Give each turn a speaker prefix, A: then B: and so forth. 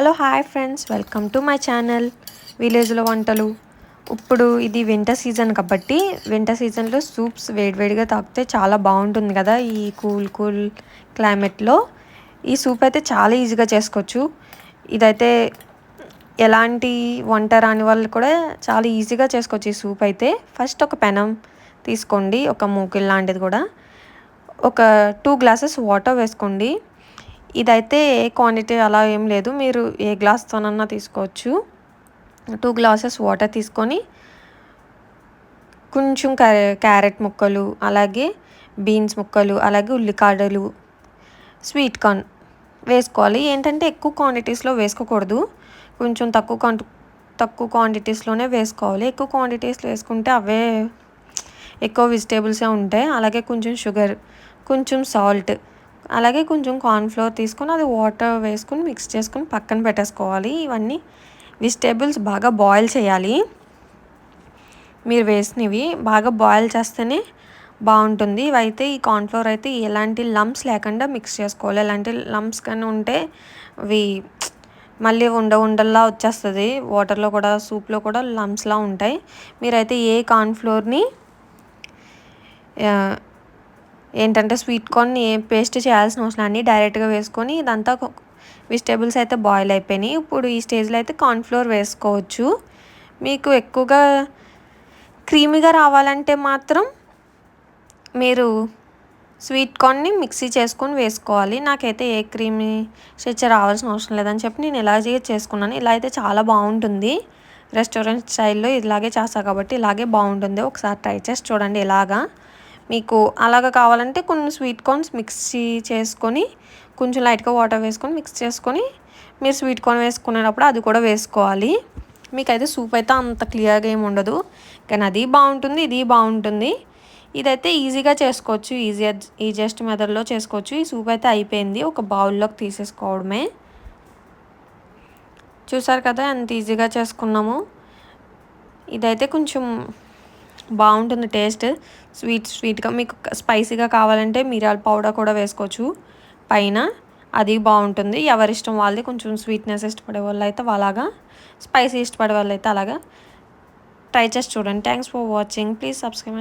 A: Hello hi friends. Welcome to my channel. విలేజ్లో వంటలు. ఇప్పుడు ఇది వింటర్ సీజన్ కాబట్టి వింటర్ సీజన్లో సూప్స్ వేడివేడిగా తాగితే చాలా బాగుంటుంది కదా ఈ కూల్ కూల్ క్లైమేట్లో. ఈ సూప్ అయితే చాలా ఈజీగా చేసుకోవచ్చు. ఇదైతే ఎలాంటి వంట రాని వాళ్ళు కూడా చాలా ఈజీగా చేసుకోవచ్చు ఈ సూప్ అయితే. ఫస్ట్ ఒక పెనం తీసుకోండి ఒక మూకిల్ లాంటిది కూడా. ఒక టూ గ్లాసెస్ వాటర్ వేసుకోండి. ఇదైతే ఏ క్వాంటిటీ అలా ఏం లేదు. మీరు ఏ గ్లాస్తోనన్నా తీసుకోవచ్చు. టూ గ్లాసెస్ వాటర్ తీసుకొని కొంచెం క్యారెట్ ముక్కలు అలాగే బీన్స్ ముక్కలు అలాగే ఉల్లికాడలు స్వీట్ కార్న్ వేసుకోవాలి. ఏంటంటే ఎక్కువ క్వాంటిటీస్లో వేసుకోకూడదు. కొంచెం తక్కువ క్వాంటి తక్కువ క్వాంటిటీస్లోనే వేసుకోవాలి. ఎక్కువ క్వాంటిటీస్లో వేసుకుంటే అవే ఎక్కువ వెజిటేబుల్సే ఉంటాయి. అలాగే కొంచెం షుగర్ కొంచెం సాల్ట్ అలాగే కొంచెం కార్న్ఫ్లోర్ తీసుకొని అది వాటర్ వేసుకొని మిక్స్ చేసుకొని పక్కన పెట్టేసుకోవాలి. ఇవన్నీ వెజిటేబుల్స్ బాగా బాయిల్ చేయాలి. మీరు వేసినవి బాగా బాయిల్ చేస్తేనే బాగుంటుంది. ఇవైతే ఈ కార్న్ఫ్లోర్ అయితే ఎలాంటి లంప్స్ లేకుండా మిక్స్ చేసుకోవాలి. ఎలాంటి లంప్స్ కానీ ఉంటే అవి మళ్ళీ ఉండ ఉండల్లా వచ్చేస్తుంది. వాటర్లో కూడా సూప్లో కూడా లంప్స్లా ఉంటాయి. మీరైతే ఏ కార్న్ఫ్లోర్ని ఏంటంటే స్వీట్ కార్న్ పేస్ట్ చేయాల్సిన అవసరం అన్నీ డైరెక్ట్గా వేసుకొని ఇదంతా వెజిటేబుల్స్ అయితే బాయిల్ అయిపోయినాయి. ఇప్పుడు ఈ స్టేజ్లో అయితే కార్న్ఫ్లోర్ వేసుకోవచ్చు. మీకు ఎక్కువగా క్రీమీగా రావాలంటే మాత్రం మీరు స్వీట్ కార్న్ని మిక్సీ చేసుకొని వేసుకోవాలి. నాకైతే ఏ క్రీమీ స్ట్రెచర్ రావాల్సిన అవసరం లేదని చెప్పి నేను ఇలా చేసుకున్నాను. ఇలా అయితే చాలా బాగుంటుంది. రెస్టారెంట్ స్టైల్లో ఇలాగే చేస్తాను కాబట్టి ఇలాగే బాగుంటుంది. ఒకసారి ట్రై చేసి చూడండి ఇలాగా మీకు అలాగ కావాలంటే కొన్ని స్వీట్ కార్న్స్ మిక్సీ చేసుకొని కొంచెం లైట్గా వాటర్ వేసుకొని మిక్స్ చేసుకొని మీరు స్వీట్ కార్న్ వేసుకునేటప్పుడు అది కూడా వేసుకోవాలి. మీకైతే సూప్ అయితే అంత క్లియర్గా ఏమి ఉండదు. కానీ అది బాగుంటుంది ఇది బాగుంటుంది. ఇదైతే ఈజీగా చేసుకోవచ్చు. ఈజీ ఈజియెస్ట్ మెథడ్లో చేసుకోవచ్చు. ఈ సూప్ అయితే అయిపోయింది. ఒక బౌల్లోకి తీసేసుకోవడమే. చూసారు కదా ఎంత ఈజీగా చేసుకున్నాము. ఇదైతే కొంచెం బాగుంటుంది టేస్ట్. స్వీట్ స్వీట్గా మీకు స్పైసీగా కావాలంటే మిరియాల పౌడర్ కూడా వేసుకోవచ్చు. పైన అది బాగుంటుంది. ఎవరిష్టం వాళ్ళది కొంచెం స్వీట్నెస్ ఇష్టపడే వాళ్ళు అయితే అలాగా స్పైసీ ఇష్టపడే వాళ్ళు అయితే అలాగా. ట్రై చేసి చూడండి. Thanks for watching. Please subscribe